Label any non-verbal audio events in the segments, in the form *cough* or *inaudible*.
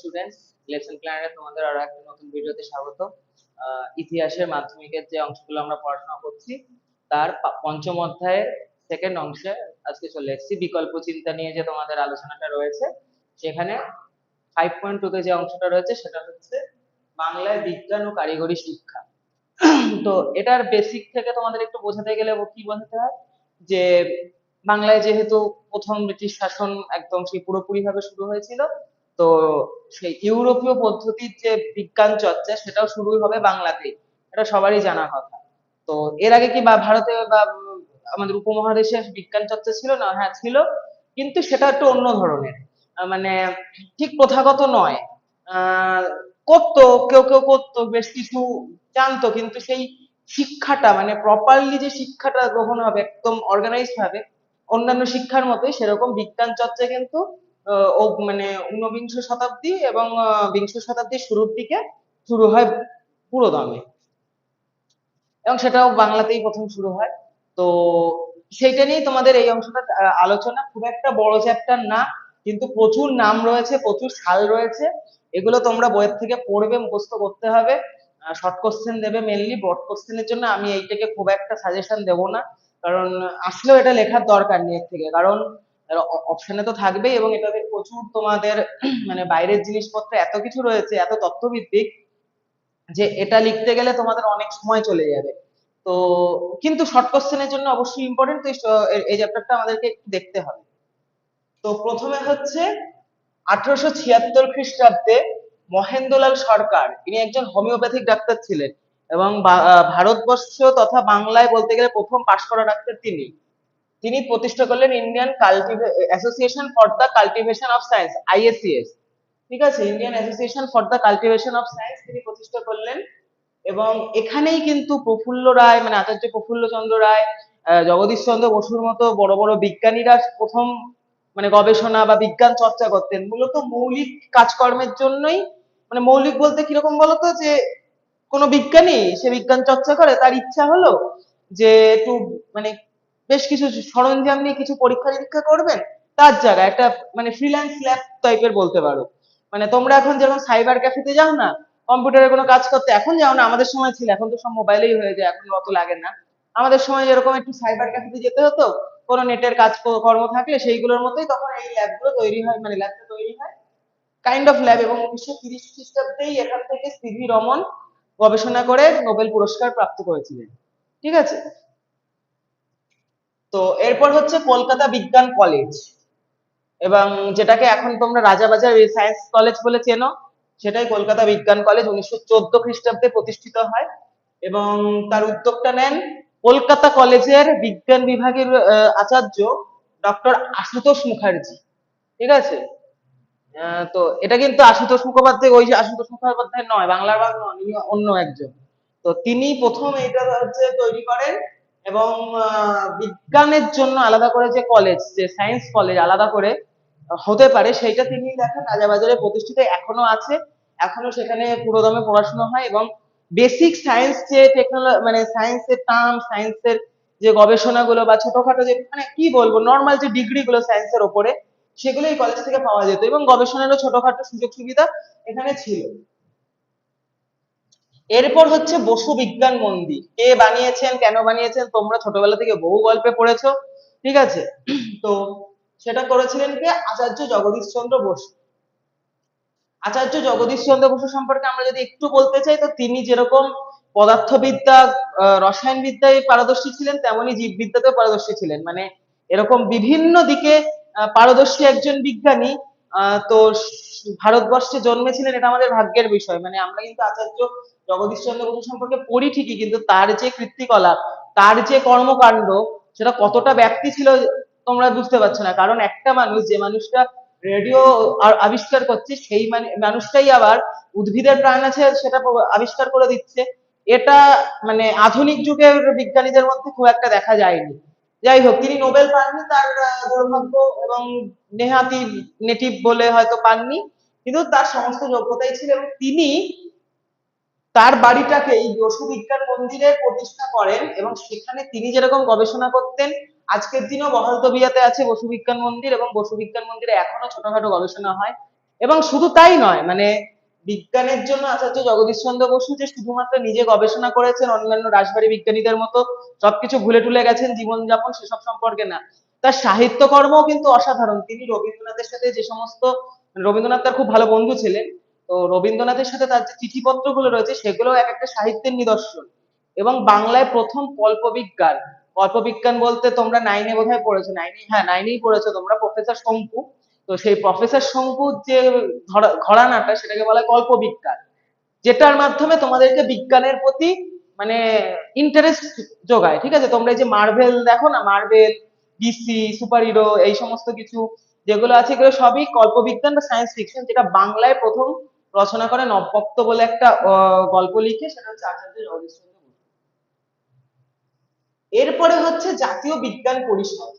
Students lesson প্ল্যানারে তোমাদের আরও একটা নতুন ভিডিওতে স্বাগত। ইতিহাসের মাধ্যমিকের যে অংশগুলো আমরা পড়াশোনা করছি, তার পঞ্চম অধ্যায়ের সেকেন্ড অংশে আজকে চলে এসেছি। বিকল্প চিন্তা নিয়ে যে তোমাদের আলোচনাটা রয়েছে, সেখানে ফাইভ পয়েন্ট যে অংশটা রয়েছে, সেটা হচ্ছে বাংলায় বিজ্ঞান ও কারিগরি শিক্ষা। তো এটার বেসিক থেকে তোমাদের একটু বোঝাতে গেলে কি বোঝাতে হয়? যে বাংলায় যেহেতু প্রথম ব্রিটিশ শাসন একদম সেই পুরোপুরি ভাবে শুরু হয়েছিল তো সেই ইউরোপীয় পদ্ধতির যে বিজ্ঞান চর্চা, সেটাও শুরু হবে বাংলাতেই। এটা সবারই জানা কথা। তো এর আগে কি বা ভারতে বা আমাদের উপমহাদেশে বিজ্ঞান চর্চা ছিল? না হ্যাঁ ছিল। কিন্তু সেটা একটু অন্য ধরনের। মানে ঠিক প্রথাগত নয়। করতো, কেউ কেউ করতো, বেশ কিছু জানতো, কিন্তু সেই শিক্ষাটা মানে প্রপারলি যে শিক্ষাটা গ্রহণ হবে, একদম অর্গানাইজড ভাবে, অন্যান্য শিক্ষার মতোই সেরকম বিজ্ঞান চর্চা কিন্তু মানে ঊনবিংশ শতাব্দী এবং বিংশ শতাব্দীর শুরুর দিকে শুরু হয় পুরোদমে। এবং সেটাও বাংলাতেই প্রথম শুরু হয়। তো সেইটা নিয়েই তোমাদের এই অংশটা আলোচনা। খুব একটা বড় চ্যাপ্টার না, কিন্তু প্রচুর নাম রয়েছে, প্রচুর সাল রয়েছে। এগুলো তোমরা বইয়ের থেকে পড়বে, মুখস্থ করতে হবে। শর্ট কোশ্চেন দেবে মেনলি ব্রড কোশ্চেনের জন্য আমি এইটাকে খুব একটা সাজেশন দেবো না। কারণ আসলেও এটা লেখার দরকার নেই থেকে। কারণ অপশনে তো থাকবেই এবং এটাতে প্রচুর তোমাদের *clears throat* মানে বাইরের জিনিসপত্র এত কিছু রয়েছে, এত তথ্যভিত্তিক যে এটা লিখতে গেলে তোমাদের অনেক সময় চলে যাবে। তো কিন্তু শর্ট কোশ্চেনের জন্য অবশ্যই ইম্পর্টেন্ট তো এই চ্যাপ্টারটা আমাদেরকে একটু দেখতে হবে। তো প্রথমে হচ্ছে আঠারোশো ছিয়াত্তর খ্রিস্টাব্দে মহেন্দ্রলাল সরকার তিনি একজন হোমিওপ্যাথিক ডাক্তার ছিলেন এবং ভারতবর্ষ তথা বাংলায় বলতে গেলে প্রথম পাশ করা ডাক্তার তিনি। তিনি প্রতিষ্ঠা করলেন Indian কাল্টিভে Association for the Cultivation of Science ISCS ঠিক আছে? Indian Association for the Cultivation of Science তিনি প্রতিষ্ঠা করলেন এবং এখানেই কিন্তু প্রফুল্ল রায় মানে আচার্য প্রফুল্ল চন্দ্র রায় জগদীশ চন্দ্র বসুর মতো বড় বড় বিজ্ঞানীরা প্রথম মানে গবেষণা বা বিজ্ঞান চর্চা করতেন। মূলত মৌলিক কাজকর্মের জন্যই মানে মৌলিক বলতে কীরকম বলতো যে, কোনো বিজ্ঞানী সে বিজ্ঞান চর্চা করে, তার ইচ্ছা হলো যে, একটু মানে বেশ কিছু সরঞ্জাম নিয়ে কিছু পরীক্ষা নিরীক্ষা করবেন? তার জায়গায় একটা মানে ফ্রিল্যান্স ল্যাব টাইপের বলতে পারো। মানে তোমরা এখন যেরকম সাইবার ক্যাফেতে যাও না কম্পিউটারে কোনো কাজ করতে, এখন যাও না, আমাদের সময় ছিল, এখন তো সব মোবাইলেই হয়ে যায়, এখন অত লাগে না। আমাদের সময় যেরকম একটু সাইবার ক্যাফেতে যেতে হতো, কোনো নেটের কাজ কর্ম থাকলে সেইগুলোর মতোই তখন এই ল্যাবগুলো তৈরি হয় মানে ল্যাবটা তৈরি হয়। কাইন্ড অফ ল্যাব এবং উনিশশো তিরিশ খ্রিস্টাব্দেই এখান থেকে সিভি রমন গবেষণা করে নোবেল পুরস্কার প্রাপ্ত করেছিলেন। ঠিক আছে? তো এরপর হচ্ছে কলকাতা বিজ্ঞান কলেজ। এবং যেটাকে এখন তোমরা রাজাবাজার সায়েন্স কলেজ বলে চেনো, সেটাই কলকাতা বিজ্ঞান কলেজ উনিশশো চোদ্দ খ্রিস্টাব্দে প্রতিষ্ঠিত হয়। এবং তার উদ্যোগটা নেন কলকাতা কলেজের বিজ্ঞান বিভাগের আচার্য ডক্টর আশুতোষ মুখার্জি। ঠিক আছে? তো এটা কিন্তু আশুতোষ মুখোপাধ্যায়, ওই যে আশুতোষ মুখোপাধ্যায় নয়, বাংলার নয় অন্য একজন। তো তিনি প্রথম এটা হচ্ছে তৈরি করেন এবং বিজ্ঞানের জন্য আলাদা করে যে কলেজ যে সায়েন্স কলেজ আলাদা করে হতে পারে, সেইটা তিনি দেখেন রাজাবাজারে প্রতিষ্ঠিত, এখনও আছে। এখনও সেখানে পুরোদমে পড়াশোনা হয় এবং বেসিক সায়েন্স যে টেকনোলজি মানে সায়েন্সের টার্ম সায়েন্সের যে গবেষণাগুলো বা ছোটখাটো যে মানে কি বলব নর্মাল যে ডিগ্রি গুলো সায়েন্সের ওপরে সেগুলো এই কলেজ থেকে পাওয়া যেত এবং গবেষণারও ছোটখাটো সুযোগ সুবিধা এখানে ছিল। এরপর হচ্ছে বসু বিজ্ঞান মন্দির। কে বানিয়েছেন কেন বানিয়েছেন তোমরা ছোটবেলা থেকে বহু গল্পে পড়েছো ঠিক আছে? তো সেটা করেছিলেন কে? আচার্য জগদীশ চন্দ্র বসু। আচার্য জগদীশ চন্দ্র বসু সম্পর্কে আমরা যদি একটু বলতে চাই তো তিনি যেরকম পদার্থবিদ্যা আহ, রসায়নবিদ্যায় পারদর্শী ছিলেন তেমনি জীববিদ্যাতেও পারদর্শী ছিলেন। মানে এরকম বিভিন্ন দিকে পারদর্শী একজন বিজ্ঞানী তো ভারতবর্ষে জন্মেছিলেন এটা আমাদের ভাগ্যের বিষয়। মানে আমরা কিন্তু আচার্য জগদীশ চন্দ্র বসু সম্পর্কে পড়ি ঠিকই, কিন্তু তার যে কীর্তিকলাপ তার যে কর্মকাণ্ড, সেটা কতটা ব্যাপ্তি ছিল তোমরা বুঝতে পারছ না। কারণ একটা মানুষ, যে মানুষটা রেডিও আবিষ্কার করছে, সেই মানে মানুষটাই আবার উদ্ভিদের প্রাণ আছে, সেটা আবিষ্কার করে দিচ্ছে। এটা মানে আধুনিক যুগের বিজ্ঞানীদের মধ্যে খুব একটা দেখা যায়নি। যাই হোক তিনি নোবেল পাননি তার দুর্ভাগ্য এবং নেহাতি নেটিভ বলে হয়তো পাননি, কিন্তু তার সমস্ত যোগ্যতাই ছিল এবং তিনি তার বাড়িটাকে এই বসু বিজ্ঞান মন্দিরে প্রতিষ্ঠা করেন এবং সেখানে তিনি যেরকম গবেষণা করতেন, আজকের দিনেও বহালতবিয়াতে আছে বসু বিজ্ঞান মন্দির এবং বসু বিজ্ঞান মন্দিরে এখনও ছোটখাটো গবেষণা হয় এবং শুধু তাই নয় মানে বিজ্ঞানের জন্য আচার্য জগদীশ চন্দ্র বসু যে শুধুমাত্র নিজে গবেষণা করেছেন, অন্যান্য রাজবাড়ী বিজ্ঞানীদের মতো সবকিছু ভুলে টুলে গেছেন, জীবনযাপন সেসব সম্পর্কে না। তার সাহিত্যকর্মও কিন্তু অসাধারণ। তিনি রবীন্দ্রনাথের সাথে যে সমস্ত, রবীন্দ্রনাথ তার খুব ভালো বন্ধু ছিলেন, তো রবীন্দ্রনাথের সাথে তার যে চিঠিপত্রগুলো রয়েছে সেগুলো এক একটা সাহিত্যের নিদর্শন। এবং বাংলায় প্রথম কল্পবিজ্ঞান। কল্পবিজ্ঞান বলতে তোমরা নাইনে বোধহয় পড়েছো। নাইনে হ্যাঁ নাইনেই পড়েছো তোমরা প্রফেসর শঙ্কু। তো সেই প্রফেসর শঙ্কুর যে ঘরানাটা সেটাকে বলা হয় কল্পবিজ্ঞান। যেটার মাধ্যমে তোমাদেরকে বিজ্ঞানের প্রতি মানে ইন্টারেস্ট যোগায়, ঠিক আছে? তোমরা এই যে মার্ভেল দেখো না? মার্ভেল ডিসি সুপার হিরো এই সমস্ত কিছু যেগুলো আছে, এগুলো সবই কল্পবিজ্ঞান বা সায়েন্স ফিকশন যেটা বাংলায় প্রথম রচনা করে নবভক্ত বলে একটা গল্প লিখে সেটা হচ্ছে আচার্য এরপরে হচ্ছে জাতীয় বিজ্ঞান পরিষদ,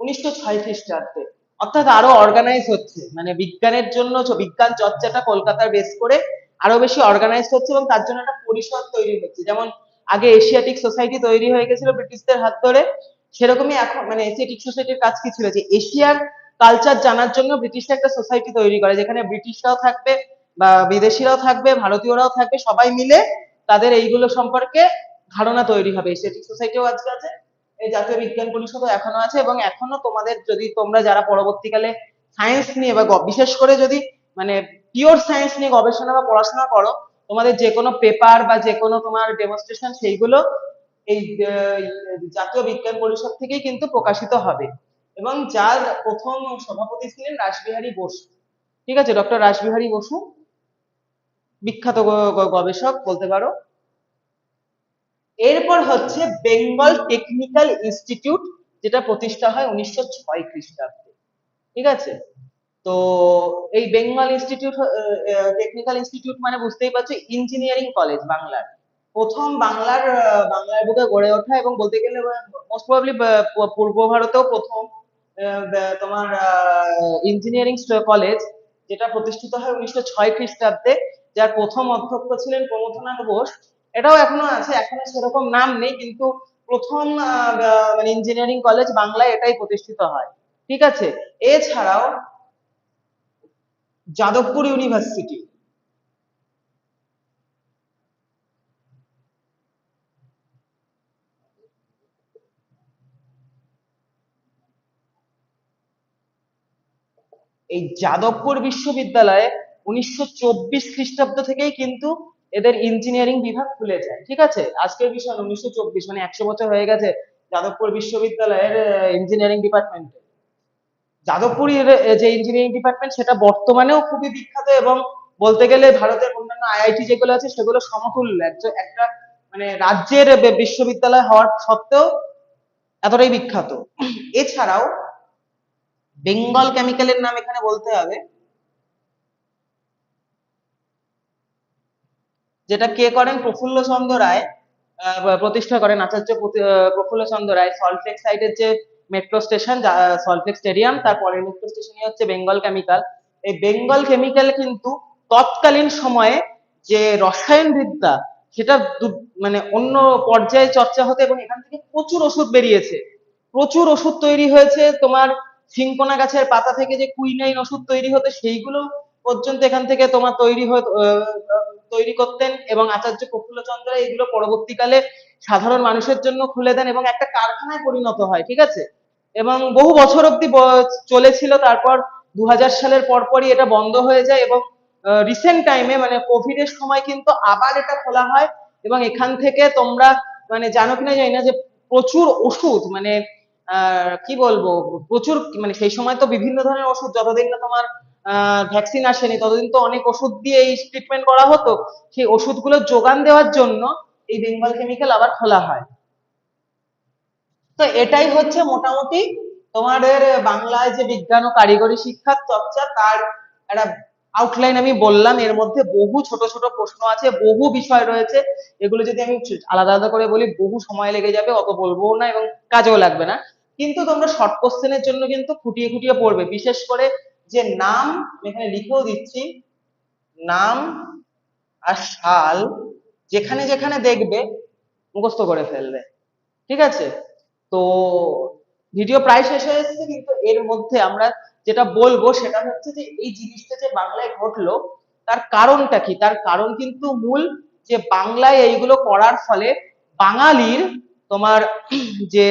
উনিশশো ছয় খ্রিস্টাব্দে। অর্থাৎ আরও অর্গানাইজ হচ্ছে। মানে বিজ্ঞানের জন্য বিজ্ঞান চর্চাটা কলকাতার বেস করে আরও বেশি অর্গানাইজ হচ্ছে এবং তার জন্য একটা পরিষদ তৈরি হচ্ছে। যেমন আগে এশিয়াটিক সোসাইটি তৈরি হয়ে গেছিল ব্রিটিশদের হাত ধরে, সেরকমই এখন মানে এশিয়াটিক সোসাইটির কাজ কি ছিল যে এশিয়ার কালচার জানার জন্য ব্রিটিশরা একটা সোসাইটি তৈরি করে, যেখানে ব্রিটিশরাও থাকবে বা বিদেশিরাও থাকবে, ভারতীয়রাও থাকবে, সবাই মিলে তাদের এইগুলো সম্পর্কে ধারণা তৈরি হবে। এশিয়াটিক সোসাইটিও আজকে আছে। এই জাতীয় বিজ্ঞান পরিষদও এখনও আছে এবং এখনও তোমাদের যদি তোমরা যারা পরবর্তীকালে সায়েন্স নিয়ে বা বিশেষ করে যদি মানে পিওর সায়েন্স নিয়ে গবেষণা বা পড়াশোনা করো, তোমাদের যে কোনো পেপার বা যে কোনো তোমার ডেমনস্ট্রেশন সেইগুলো এই জাতীয় বিজ্ঞান পরিষদ থেকেই কিন্তু প্রকাশিত হবে। এবং যার প্রথম সভাপতি ছিলেন রাসবিহারী বসু। ঠিক আছে ডক্টর রাসবিহারী বসু, বিখ্যাত গবেষক বলতে পারো। এরপর হচ্ছে বেঙ্গল টেকনিক্যাল ইনস্টিটিউট, যেটা প্রতিষ্ঠা হয় উনিশশো ছয় খ্রিস্টাব্দে। ঠিক আছে? তো এই বেঙ্গল ইনস্টিটিউট টেকনিক্যাল ইনস্টিটিউট মানে বুঝতেই পারছ, ইঞ্জিনিয়ারিং কলেজ বাংলার। প্রথম বাংলার বাংলার বুকে গড়ে ওঠা এবং বলতে গেলে মোস্ট প্রবাবলি পূর্ব ভারতেও প্রথম তোমার ইঞ্জিনিয়ারিং কলেজ, যেটা প্রতিষ্ঠিত হয় উনিশশো ছয় খ্রিস্টাব্দে, যার প্রথম অধ্যক্ষ ছিলেন প্রমথনাথ বোস। এটাও এখনও আছে, এখনও সেরকম নাম নেই, কিন্তু প্রথম মানে ইঞ্জিনিয়ারিং কলেজ বাংলায় এটাই প্রতিষ্ঠিত হয়। ঠিক আছে? এছাড়াও যাদবপুর ইউনিভার্সিটি এই যাদবপুর বিশ্ববিদ্যালয়ে উনিশশো চব্বিশ খ্রিস্টাব্দ থেকেই কিন্তু এদের ইঞ্জিনিয়ারিং বিভাগ খুলে যায়, ঠিক আছে? আজকের বিষয় উনিশশো চব্বিশ মানে একশো বছর হয়ে গেছে যাদবপুর বিশ্ববিদ্যালয়ের ইঞ্জিনিয়ারিং ডিপার্টমেন্টে যাদবপুরের যে ইঞ্জিনিয়ারিং ডিপার্টমেন্ট সেটা বর্তমানেও খুবই বিখ্যাত এবং বলতে গেলে ভারতের অন্যান্য আইআইটি যেগুলো আছে, সেগুলো সমতুল্য। একটা মানে রাজ্যের বিশ্ববিদ্যালয় হওয়ার সত্ত্বেও এতটাই বিখ্যাত। এছাড়াও, বেঙ্গল কেমিক্যালের নাম এখানে বলতে হবে। যেটা কে করেন প্রফুল্ল চন্দ্র রায় প্রতিষ্ঠা করেন আচার্য প্রফুল্ল চন্দ্র রায় সল্টলেক সাইডের যে metro station Salt Lake stadium তারপরে মেট্রো স্টেশনই হচ্ছে বেঙ্গল কেমিক্যাল এই বেঙ্গল কেমিক্যাল কিন্তু তৎকালীন সময়ে যে রসায়ন বিদ্যা সেটা মানে অন্য পর্যায়ে চর্চা হতে এবং এখান থেকে প্রচুর ওষুধ বেরিয়েছে। প্রচুর ওষুধ তৈরি হয়েছে তোমার সিংকোনা গাছের পাতা থেকে যে কুইনাইন ওষুধ তৈরি হতো সেইগুলো পর্যন্ত এখান থেকে তোমার তৈরি আহ, তৈরি করতেন এবং আচার্য প্রফুল্লচন্দ্র এগুলো পরবর্তীকালে সাধারণ মানুষের জন্য খুলে দেন এবং একটা কারখানায় পরিণত হয়, ঠিক আছে? এবং বহু বছর অব্দি চলেছিল, তারপর দু সালের পরপরই এটা বন্ধ হয়ে যায় এবং রিসেন্ট টাইমে মানে কোভিড এর সময় কিন্তু আবার এটা খোলা হয় এবং এখান থেকে তোমরা মানে জানো কিনা জানি না যে প্রচুর ওষুধ মানে কি বলব? প্রচুর মানে সেই সময় তো বিভিন্ন ধরনের ওষুধ, যতদিন না তোমার ভ্যাকসিন আসেনি। ততদিন তো অনেক ওষুধ দিয়ে এই ট্রিটমেন্ট করা হতো। সেই ওষুধগুলো যোগান দেওয়ার জন্য এই বেঙ্গল কেমিক্যাল আবার খোলা হয়। তো এটাই হচ্ছে মোটামুটি তোমাদের বাংলায় যে বিজ্ঞান ও কারিগরি শিক্ষার চর্চা, তার একটা আউটলাইন আমি বললাম। এর মধ্যে বহু ছোট ছোট প্রশ্ন আছে, বহু বিষয় রয়েছে। এগুলো যদি আমি আলাদা আলাদা করে বলি, বহু সময় লেগে যাবে, অত বলব না এবং কাজেও লাগবে না। কিন্তু তোমরা শর্ট কোশ্চেনের জন্য কিন্তু খুঁটিয়ে খুঁটিয়ে পড়বে। বিশেষ করে যে নাম এখানে লিখেও দিচ্ছি, নাম আর সাল যেখানে যেখানে দেখবে মুখস্থ করে ফেলবে। ঠিক আছে? তো ভিডিও প্রায় শেষ হয়ে এসেছে, কিন্তু এর মধ্যে আমরা যেটা বলব সেটা হচ্ছে যে এই জিনিসটা যে বাংলায় ঘটলো, তার কারণটা কি? তার কারণ কিন্তু মূল যে বাংলায় এইগুলো করার ফলে বাঙালির তোমার যে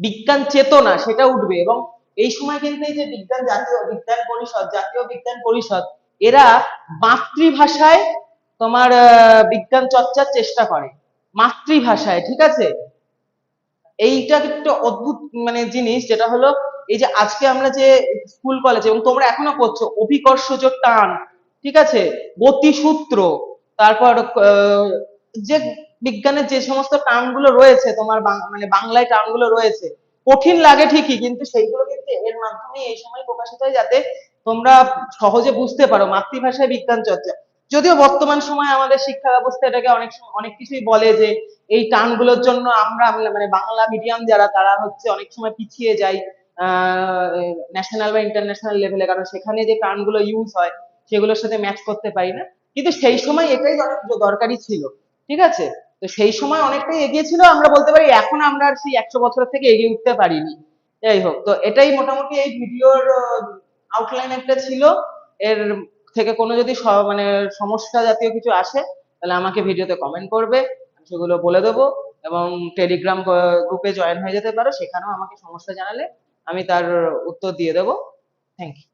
বিজ্ঞান চেতনা সেটা উঠবে এবং এই সময় কিন্তু এই যে বিজ্ঞান জাতীয় বিজ্ঞান পরিষদ, জাতীয় বিজ্ঞান পরিষদ, এরা মাতৃভাষায় তোমার বিজ্ঞান চর্চার চেষ্টা করে। মাতৃভাষায়, ঠিক আছে? এইটা একটা অদ্ভুত মানে জিনিস যেটা হলো, এই যে আজকে আমরা যে স্কুল, কলেজে, এবং তোমরা এখনও করছ অভিকর্ষজ টান, ঠিক আছে? গতিসূত্র, তারপর যে বিজ্ঞানের যে সমস্ত টার্মগুলো রয়েছে, তোমার মানে বাংলায় টার্মগুলো রয়েছে কঠিন লাগে ঠিকই, কিন্তু সেইগুলো কিন্তু এর মাধ্যমে এই সময় প্রকাশিত হয় যাতে তোমরা সহজে বুঝতে পারো মাতৃভাষায় বিজ্ঞান চর্চা। যদিও বর্তমান সময়ে আমাদের শিক্ষা ব্যবস্থা এটাকে অনেক অনেক কিছুই বলে যে এই টার্মগুলোর জন্য আমরা মানে বাংলা মিডিয়াম যারা, তারা হচ্ছে অনেক সময় পিছিয়ে যাই ন্যাশনাল বা ইন্টারন্যাশনাল লেভেলে কারণ সেখানে যে টার্মগুলো ইউজ হয়, সেগুলোর সাথে ম্যাচ করতে পারি না। কিন্তু সেই সময় এটাই অনেক দরকারি ছিল, ঠিক আছে? তো সেই সময় অনেকটাই এগিয়ে ছিল, আমরা বলতে পারি এখন আমরা আর সেই একশো বছরের থেকে এগিয়ে উঠতে পারিনি। যাই হোক, তো এটাই মোটামুটি এই ভিডিওর আউটলাইন একটা ছিল। এর থেকে কোনো যদি মানে সমস্যা জাতীয় কিছু আসে, তাহলে আমাকে ভিডিওতে কমেন্ট করবে, আমি সেগুলো বলে দেবো এবং টেলিগ্রাম গ্রুপে জয়েন হয়ে যেতে পারো, সেখানেও আমাকে সমস্যা জানালে আমি তার উত্তর দিয়ে দেবো। Thank you